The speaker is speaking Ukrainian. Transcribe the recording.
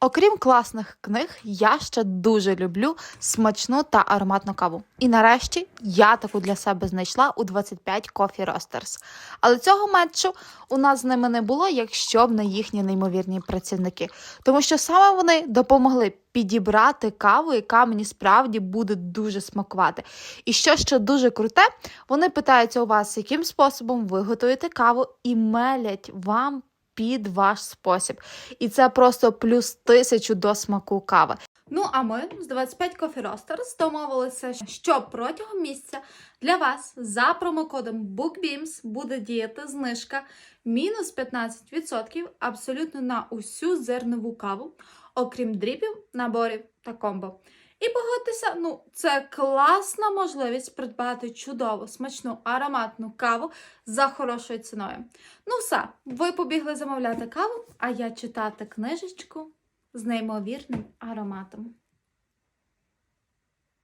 Окрім класних книг, я ще дуже люблю смачну та ароматну каву. І нарешті я таку для себе знайшла у 25 Coffee Roasters. Але цього матчу у нас з ними не було, якщо б не їхні неймовірні працівники. Тому що саме вони допомогли підібрати каву, яка мені справді буде дуже смакувати. І що ще дуже круте, вони питаються у вас, яким способом ви готуєте каву, і мелять вам під ваш спосіб. І це просто плюс тисячу до смаку кави. Ну, а ми з 25 Coffee Roasters домовилися, що протягом місяця для вас за промокодом BookBeams буде діяти знижка мінус 15% абсолютно на усю зернову каву, окрім дріпів, наборів та комбо. І погодьтеся, ну це класна можливість придбати чудову, смачну, ароматну каву за хорошою ціною. Ну все, ви побігли замовляти каву, а я читати книжечку з неймовірним ароматом.